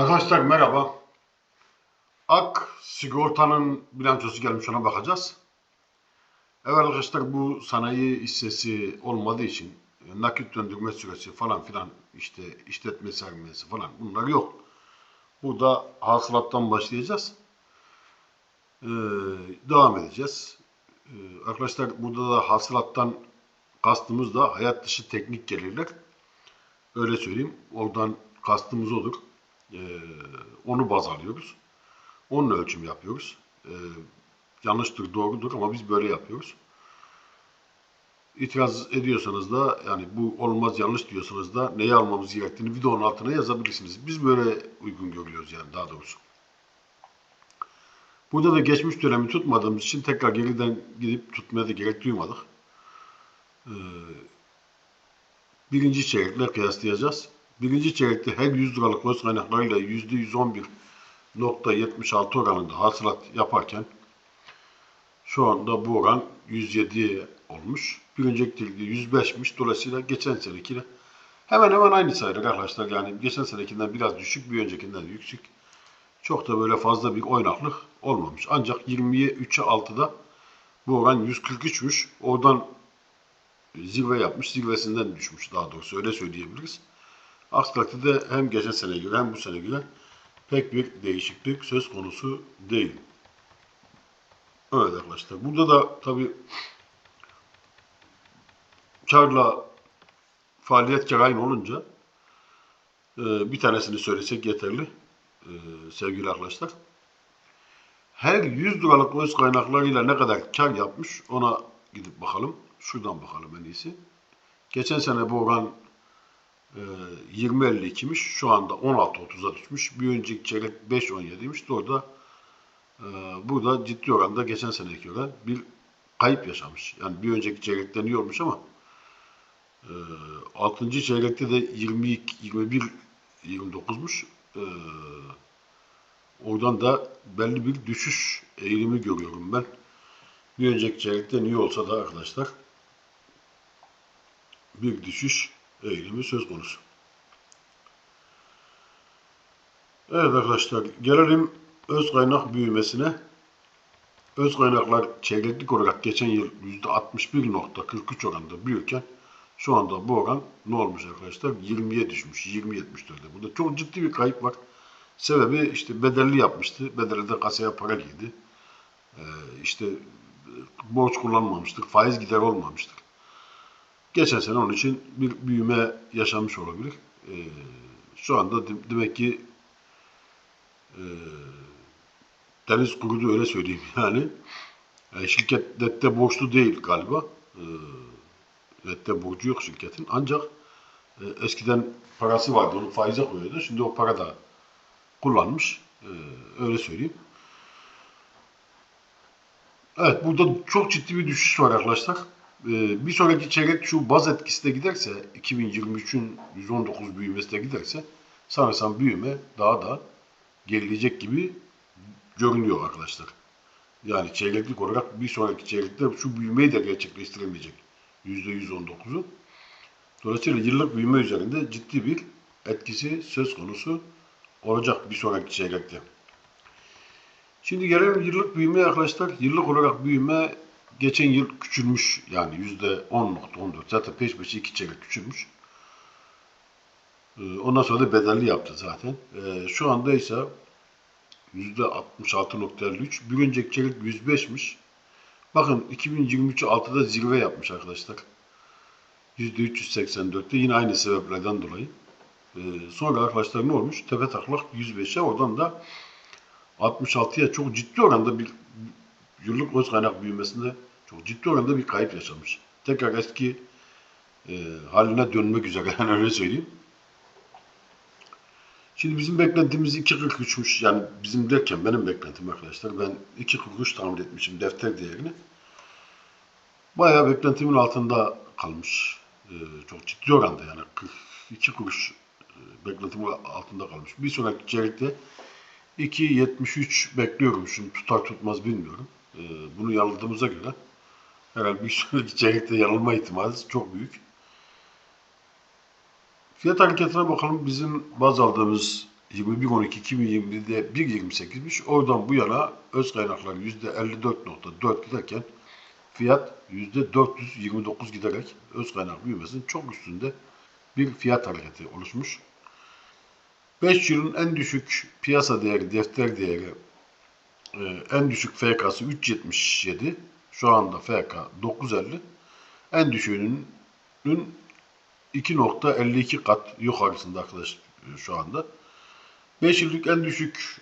Arkadaşlar merhaba. Ak sigortanın bilançosu gelmiş ona bakacağız. Evet arkadaşlar bu sanayi hissesi olmadığı için nakit döndürme süresi falan filan işte işletme sermayesi falan bunlar yok. Burada hasılattan başlayacağız. Ee, devam edeceğiz. Ee, arkadaşlar burada da hasılattan kastımız da hayat dışı teknik gelirler. Öyle söyleyeyim. Oradan kastımız olur. Ee, onu baz alıyoruz. Onun ölçüm yapıyoruz. Ee, yanlıştır, doğrudur ama biz böyle yapıyoruz. İtiraz ediyorsanız da yani bu olmaz yanlış diyorsanız da neyi almamız gerektiğini videonun altına yazabilirsiniz. Biz böyle uygun görüyoruz yani daha doğrusu. Burada da geçmiş dönemi tutmadığımız için tekrar geriden gidip tutmaya da gerek duymadık. Ee, birinci çeyrekle kıyaslayacağız. Birinci çeyrekte her 100 liralık öz kaynaklarıyla %111.76 oranında hasılat yaparken şu anda bu oran 107 olmuş. Bir önceki yılda 105'miş. Dolayısıyla geçen senekiyle hemen hemen aynı sayılır arkadaşlar. Yani geçen senekinden biraz düşük, bir öncekinden yüksek. Çok da böyle fazla bir oynaklık olmamış. Ancak 20'ye 3'e 6'da bu oran 143'müş. Oradan zirve yapmış, zirvesinden düşmüş daha doğrusu öyle söyleyebiliriz. Aksi takdirde hem geçen sene göre hem bu sene göre pek bir değişiklik söz konusu değil. Evet arkadaşlar. Burada da tabi karla faaliyet kar aynı olunca e, bir tanesini söylesek yeterli e, sevgili arkadaşlar. Her 100 liralık öz kaynaklarıyla ne kadar kar yapmış ona gidip bakalım. Şuradan bakalım en iyisi. Geçen sene bu oran 20.52'miş. Şu anda 16.30'a düşmüş. Bir önceki çeyrek 5.17'ymiş. Orada e, burada ciddi oranda geçen seneki göre bir kayıp yaşamış. Yani bir önceki çeyrekten iyi olmuş ama e, 6. çeyrekte de 22, 21, 29'muş. E, oradan da belli bir düşüş eğilimi görüyorum ben. Bir önceki çeyrekten iyi olsa da arkadaşlar bir düşüş eğilimi söz konusu. Evet arkadaşlar gelelim öz kaynak büyümesine. Öz kaynaklar çeyreklik olarak geçen yıl %61.43 oranında büyürken şu anda bu oran ne olmuş arkadaşlar? 20'ye düşmüş. 20.74'e. Burada çok ciddi bir kayıp var. Sebebi işte bedelli yapmıştı. Bedelli de kasaya para girdi. Ee, işte borç kullanmamıştık. Faiz gider olmamıştık. Geçen sene onun için bir büyüme yaşanmış olabilir. Ee, şu anda de- demek ki e, deniz kurudu öyle söyleyeyim yani. Yani şirket dette borçlu değil galiba. Ee, dette borcu yok şirketin. Ancak e, eskiden parası vardı onu faize koyuyordu. Şimdi o para da kullanmış. Ee, öyle söyleyeyim. Evet burada çok ciddi bir düşüş var arkadaşlar. Ee, bir sonraki çeyrek şu baz etkisi de giderse 2023'ün 119 büyümesi de giderse sanırsam büyüme daha da gerileyecek gibi görünüyor arkadaşlar. Yani çeyreklik olarak bir sonraki çeyrekte şu büyümeyi de gerçekleştiremeyecek. %119'u. Dolayısıyla yıllık büyüme üzerinde ciddi bir etkisi söz konusu olacak bir sonraki çeyrekte. Şimdi gelelim yıllık büyümeye arkadaşlar. Yıllık olarak büyüme geçen yıl küçülmüş. Yani %10.14. Zaten peş peşe iki çeyrek küçülmüş. Ee, Ondan sonra da bedelli yaptı zaten. Ee, Şu anda ise %66.53. Bir önceki çeyrek 105'miş. Bakın 2023'ü 6'da zirve yapmış arkadaşlar. %384'te yine aynı sebeplerden dolayı. Ee, Sonra arkadaşlar ne olmuş? Tepe taklak 105'e oradan da 66'ya çok ciddi oranda bir yıllık öz kaynak büyümesinde çok ciddi oranda bir kayıp yaşamış. Tekrar eski e, haline dönmek üzere yani öyle söyleyeyim. Şimdi bizim beklentimiz 2.43'müş. Yani bizim derken benim beklentim arkadaşlar. Ben 2.43 tahmin etmişim defter değerini. Bayağı beklentimin altında kalmış. Ee, çok ciddi oranda yani 42 kuruş e, beklentimin altında kalmış. Bir sonraki çeyrekte 2.73 bekliyorum. Şimdi tutar tutmaz bilmiyorum. Ee, bunu yanıldığımıza göre herhalde bir sonraki çeyrekte yanılma ihtimali çok büyük. Fiyat hareketine bakalım. Bizim baz aldığımız 21.12.2020'de 1.28'miş. Oradan bu yana öz kaynaklar %54.4 giderken fiyat %429 giderek öz kaynak büyümesinin çok üstünde bir fiyat hareketi oluşmuş. 5 yılın en düşük piyasa değeri, defter değeri, e, en düşük FK'sı 3.77. Şu anda FK 9.50. En düşüğünün 2.52 kat yukarısında arkadaş şu anda. 5 yıllık en düşük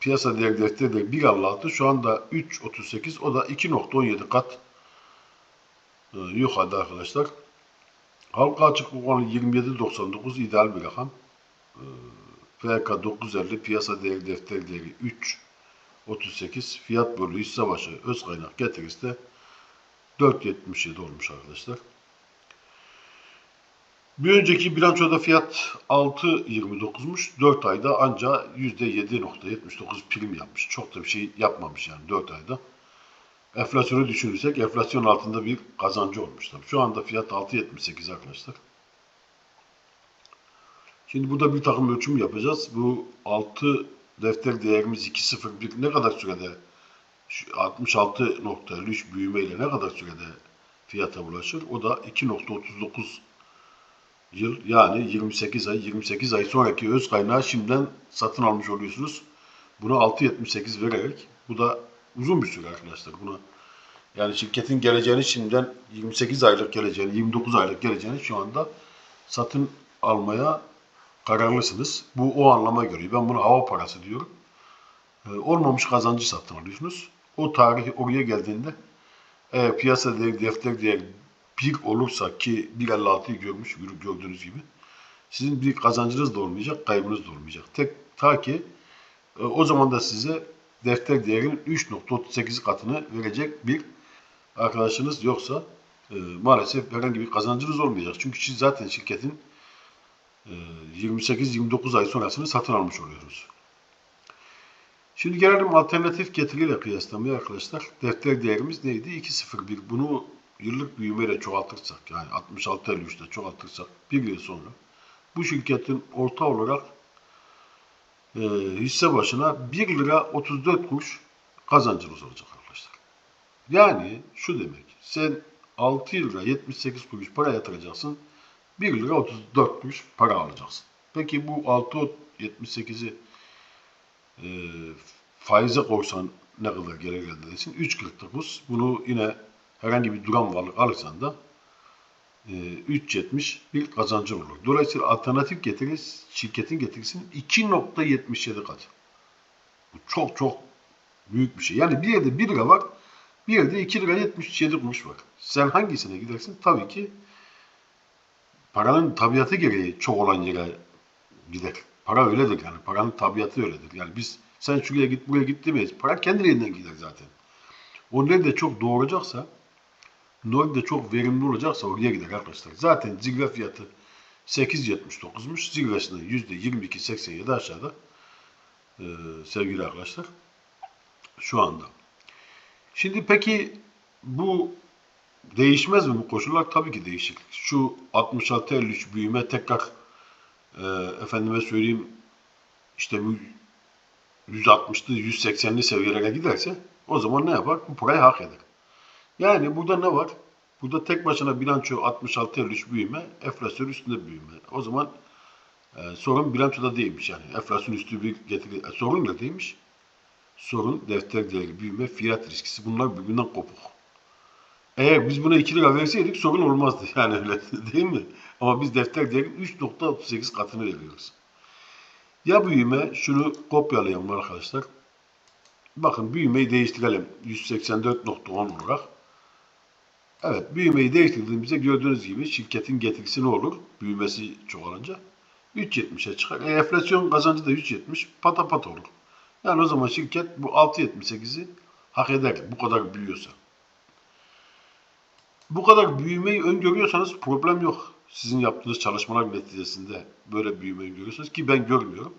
piyasa değeri defter değeri 1.56 şu anda 3.38 o da 2.17 kat e, yukarıda arkadaşlar. Halka açık oranı 27.99 ideal bir rakam. E, FK 950 piyasa değeri defter değeri 3.38 fiyat bölü hisse başı öz kaynak getirisi de 4.77 olmuş arkadaşlar. Bir önceki bilançoda fiyat 6.29'muş. 4 ayda anca %7.79 prim yapmış. Çok da bir şey yapmamış yani 4 ayda. Enflasyonu düşünürsek enflasyon altında bir kazancı olmuş tabii. Şu anda fiyat 6.78 arkadaşlar. Şimdi burada bir takım ölçüm yapacağız. Bu 6 defter değerimiz 2.01 ne kadar sürede 66.53 büyümeyle ne kadar sürede fiyata ulaşır? O da 2.39 yıl yani 28 ay 28 ay sonraki öz kaynağı şimdiden satın almış oluyorsunuz. Buna 6.78 vererek bu da uzun bir süre arkadaşlar. Buna yani şirketin geleceğini şimdiden 28 aylık geleceğini 29 aylık geleceğini şu anda satın almaya kararlısınız. Bu o anlama göre. Ben buna hava parası diyorum. Ee, olmamış kazancı satın alıyorsunuz. O tarih oraya geldiğinde eğer piyasa değeri, defter değeri bir olursa ki 1.56'yı görmüş gördüğünüz gibi sizin bir kazancınız da olmayacak, kaybınız da olmayacak. Tek ta ki e, o zaman da size defter değerinin 3.38 katını verecek bir arkadaşınız yoksa e, maalesef herhangi bir kazancınız olmayacak. Çünkü siz zaten şirketin e, 28-29 ay sonrasını satın almış oluyoruz. Şimdi gelelim alternatif getiriyle kıyaslamaya arkadaşlar. Defter değerimiz neydi? 2.01. Bunu yıllık büyümeyle çoğaltırsak yani 66.53'te çoğaltırsak bir yıl sonra bu şirketin orta olarak e, hisse başına 1 lira 34 kuruş kazancınız olacak arkadaşlar. Yani şu demek sen 6 lira 78 kuruş para yatıracaksın 1 lira 34 kuruş para alacaksın. Peki bu 6.78'i e, faize koysan ne kadar gelir elde edersin? 3.49. Bunu yine herhangi bir duran varlık alırsan da e, 3.70 bir kazancı olur. Dolayısıyla alternatif getiri şirketin getirisinin 2.77 katı. Bu çok çok büyük bir şey. Yani bir yerde 1 lira var, bir yerde 2 lira 77 kuruş var. Sen hangisine gidersin? Tabii ki paranın tabiatı gereği çok olan yere gider. Para öyledir yani. Paranın tabiatı öyledir. Yani biz sen şuraya git buraya git demeyiz. Para kendiliğinden gider zaten. O nerede çok doğuracaksa Nol çok verimli olacaksa oraya gider arkadaşlar. Zaten zirve fiyatı 8.79'muş. Zirvesinde %22.87 aşağıda ee, sevgili arkadaşlar. Şu anda. Şimdi peki bu değişmez mi bu koşullar? Tabii ki değişir. Şu 66-53 büyüme tekrar e, efendime söyleyeyim işte bu 160'lı 180'li seviyelere giderse o zaman ne yapar? Bu parayı hak eder. Yani burada ne var? Burada tek başına bilanço 66 53 büyüme, enflasyon üstünde büyüme. O zaman e, sorun bilançoda değilmiş yani. Enflasyon üstü bir getiri. E, sorun ne değilmiş? Sorun defter değeri büyüme, fiyat riskisi. Bunlar birbirinden kopuk. Eğer biz buna 2 lira verseydik sorun olmazdı. Yani öyle değil mi? Ama biz defter değerinin 3.38 katını veriyoruz. Ya büyüme, şunu kopyalayalım arkadaşlar. Bakın büyümeyi değiştirelim. 184.10 olarak. Evet, büyümeyi değiştirdiğimizde gördüğünüz gibi şirketin getirisi ne olur? Büyümesi çoğalınca 3.70'e çıkar. E, enflasyon kazancı da 3.70 pata pat olur. Yani o zaman şirket bu 6.78'i hak eder bu kadar büyüyorsa. Bu kadar büyümeyi öngörüyorsanız problem yok. Sizin yaptığınız çalışmalar neticesinde böyle büyümeyi görüyorsunuz ki ben görmüyorum.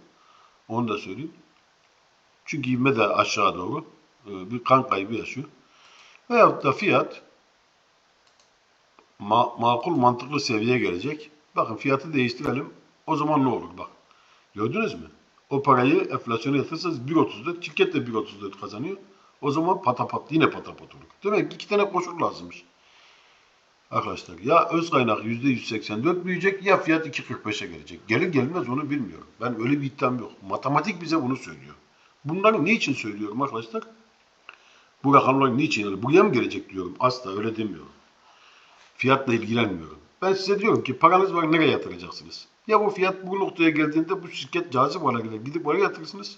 Onu da söyleyeyim. Çünkü ivme de aşağı doğru e, bir kan kaybı yaşıyor. Veyahut da fiyat ma makul mantıklı seviyeye gelecek. Bakın fiyatı değiştirelim. O zaman ne olur bak. Gördünüz mü? O parayı enflasyona yatırırsanız 1.34, şirket de 1.34 kazanıyor. O zaman patapat yine patapat olur. Demek ki iki tane koşul lazımmış. Arkadaşlar ya öz kaynak %184 büyüyecek ya fiyat 2.45'e gelecek. Gelir gelmez onu bilmiyorum. Ben öyle bir iddiam yok. Matematik bize bunu söylüyor. Bunları niçin söylüyorum arkadaşlar? Bu rakamlar niçin? Yani buraya mı gelecek diyorum. Asla öyle demiyorum. Fiyatla ilgilenmiyorum. Ben size diyorum ki paranız var nereye yatıracaksınız? Ya bu fiyat bu noktaya geldiğinde bu şirket cazip hale gelir. Gidip oraya yatırırsınız.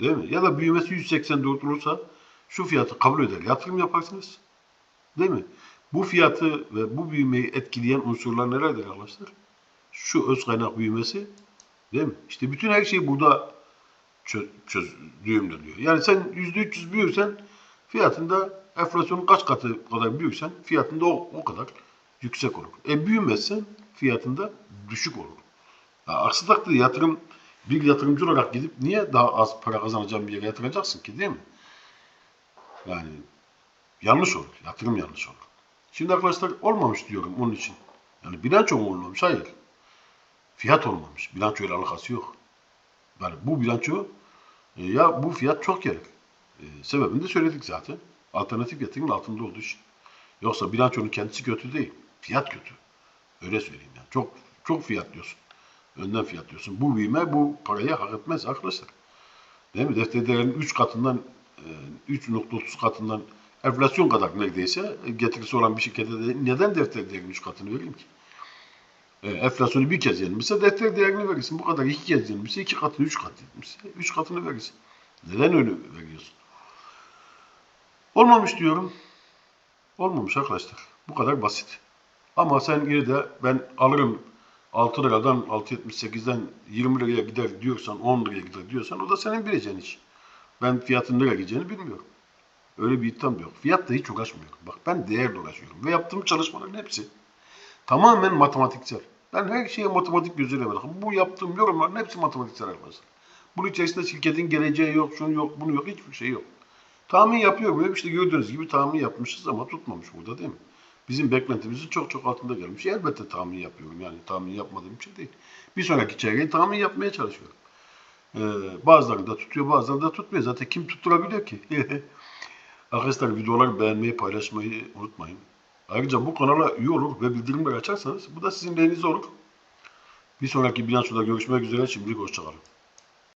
Değil mi? Ya da büyümesi 184 olursa şu fiyatı kabul eder. Yatırım yaparsınız. Değil mi? Bu fiyatı ve bu büyümeyi etkileyen unsurlar nelerdir arkadaşlar? Şu öz kaynak büyümesi değil mi? İşte bütün her şey burada çö- çöz, düğümleniyor. Yani sen %300 büyürsen fiyatında enflasyonun kaç katı kadar büyürsen fiyatında o, o kadar yüksek olur. E büyümezsen fiyatında düşük olur. Ya, aksi takdirde yatırım bir yatırımcı olarak gidip niye daha az para kazanacağın bir yere yatıracaksın ki değil mi? Yani yanlış olur. Yatırım yanlış olur. Şimdi arkadaşlar olmamış diyorum onun için. Yani bilanço mu olmamış? Hayır. Fiyat olmamış. Bilanço ile alakası yok. Yani bu bilanço e, ya bu fiyat çok gelir. E, sebebini de söyledik zaten. Alternatif yatırımın altında olduğu için. Yoksa bilançonun kendisi kötü değil. Fiyat kötü. Öyle söyleyeyim yani. Çok çok fiyat diyorsun. Önden fiyat diyorsun. Bu büyüme bu parayı hak etmez arkadaşlar. Değil mi? Defter değerinin 3 katından e, 3.30 katından enflasyon kadar neredeyse getirisi olan bir şirkete de neden defter değerinin 3 katını vereyim ki? E, enflasyonu bir kez yenmişse defter değerini verirsin. Bu kadar iki kez yenmişse iki katı, üç katı yenmişse üç katını verirsin. Neden öyle veriyorsun? Olmamış diyorum. Olmamış arkadaşlar. Bu kadar basit. Ama sen yine de ben alırım 6 liradan 6.78'den 20 liraya gider diyorsan 10 liraya gider diyorsan o da senin bileceğin iş. Ben fiyatın nereye gideceğini bilmiyorum. Öyle bir iddiam yok. Fiyatla hiç uğraşmıyorum. Bak ben değerle uğraşıyorum. Ve yaptığım çalışmaların hepsi tamamen matematiksel. Ben her şeye matematik gözüyle bakıyorum. Bu yaptığım yorumların hepsi matematiksel arkadaşlar. Bunun içerisinde şirketin geleceği yok, şunu yok, bunu yok, hiçbir şey yok. Tahmin yapıyorum. Hep işte gördüğünüz gibi tahmin yapmışız ama tutmamış burada değil mi? Bizim beklentimizin çok çok altında gelmiş. Elbette tahmin yapıyorum. Yani tahmin yapmadığım bir şey değil. Bir sonraki çeyreği tahmin yapmaya çalışıyorum. Ee, bazıları da tutuyor, bazıları da tutmuyor. Zaten kim tutturabiliyor ki? Arkadaşlar videoları beğenmeyi, paylaşmayı unutmayın. Ayrıca bu kanala üye olur ve bildirimleri açarsanız bu da sizin lehinize olur. Bir sonraki bilançoda görüşmek üzere. Şimdilik hoşçakalın.